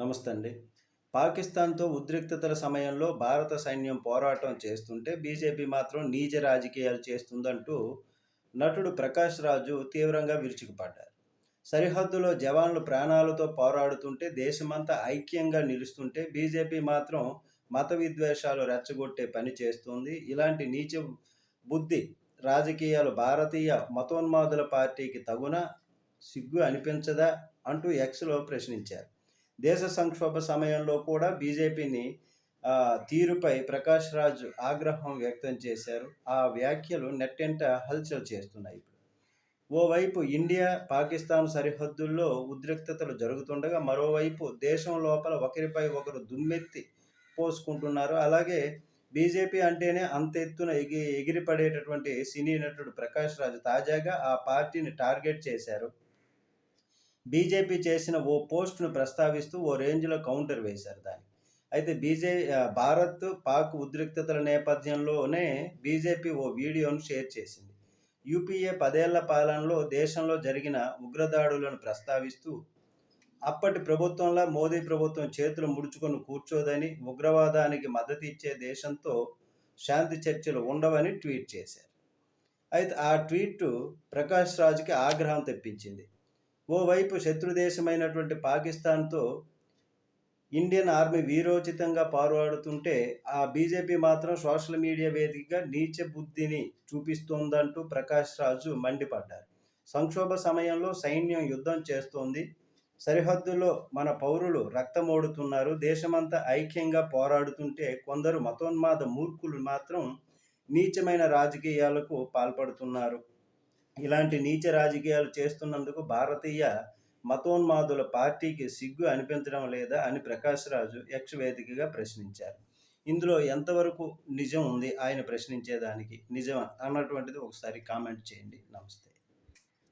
నమస్తే అండి పాకిస్తాన్తో ఉద్రిక్తతల సమయంలో భారత సైన్యం పోరాటం చేస్తుంటే బీజేపీ మాత్రం నీచ రాజకీయాలు చేస్తుందంటూ నటుడు ప్రకాష్ రాజు తీవ్రంగా విరుచుకుపడ్డారు. సరిహద్దులో జవాన్లు ప్రాణాలతో పోరాడుతుంటే దేశమంతా ఐక్యంగా నిలుస్తుంటే బీజేపీ మాత్రం మత విద్వేషాలు రెచ్చగొట్టే పని చేస్తుంది. ఇలాంటి నీచ బుద్ధి రాజకీయాలు భారతీయ మతోన్మాదుల పార్టీకి తగున సిగ్గు అనిపించదా అంటూ ఎక్స్లో ప్రశ్నించారు. దేశ సంక్షోభ సమయంలో కూడా బీజేపీని తీరుపై ప్రకాష్ రాజ్ ఆగ్రహం వ్యక్తం చేశారు. ఆ వ్యాఖ్యలు నెట్టెంట హల్చల్ చేస్తున్నాయి ఇప్పుడు. ఓవైపు ఇండియా పాకిస్తాన్ సరిహద్దుల్లో ఉద్రిక్తతలు జరుగుతుండగా మరోవైపు దేశం లోపల ఒకరిపై ఒకరు దుమ్మెత్తి పోసుకుంటున్నారు. అలాగే బీజేపీ అంటేనే అంత ఎత్తున ఎగి ఎగిరిపడేటటువంటి సినీ నటుడు ప్రకాష్ రాజు తాజాగా ఆ పార్టీని టార్గెట్ చేశారు. బీజేపీ చేసిన ఓ పోస్ట్ను ప్రస్తావిస్తూ ఓ రేంజ్లో కౌంటర్ వేశారు దాన్ని. అయితే బీజే భారత్ పాక్ ఉద్రిక్తతల నేపథ్యంలోనే బీజేపీ ఓ వీడియోను షేర్ చేసింది. యూపీఏ పదేళ్ళ పాలనలో దేశంలో జరిగిన ఉగ్రదాడులను ప్రస్తావిస్తూ అప్పటి ప్రభుత్వంలో మోదీ ప్రభుత్వం చేతులు ముడుచుకొని కూర్చోదని ఉగ్రవాదానికి మద్దతు ఇచ్చే దేశంతో శాంతి చర్చలు ఉండవని ట్వీట్ చేశారు. అయితే ఆ ట్వీట్ ప్రకాష్ రాజ్కి ఆగ్రహం తెప్పించింది. ఓవైపు శత్రుదేశమైనటువంటి పాకిస్తాన్తో ఇండియన్ ఆర్మీ వీరోచితంగా పోరాడుతుంటే ఆ బీజేపీ మాత్రం సోషల్ మీడియా వేదికగా నీచ బుద్ధిని చూపిస్తోందంటూ ప్రకాష్ రాజు మండిపడ్డారు. సంక్షోభ సమయంలో సైన్యం యుద్ధం చేస్తోంది. సరిహద్దులో మన పౌరులు రక్తమోడుతున్నారు. దేశమంతా ఐక్యంగా పోరాడుతుంటే కొందరు మతోన్మాద మూర్ఖులు మాత్రం నీచమైన రాజకీయాలకు పాల్పడుతున్నారు. ఇలాంటి నీచ రాజకీయాలు చేస్తున్నందుకు భారతీయ మతోన్మాదుల పార్టీకి సిగ్గు అనిపించడం లేదా అని ప్రకాష్ రాజు యక్ష వేదికగా ప్రశ్నించారు. ఇందులో ఎంతవరకు నిజం ఉంది? ఆయన ప్రశ్నించేదానికి నిజం అన్నటువంటిది ఒకసారి కామెంట్ చేయండి. నమస్తే.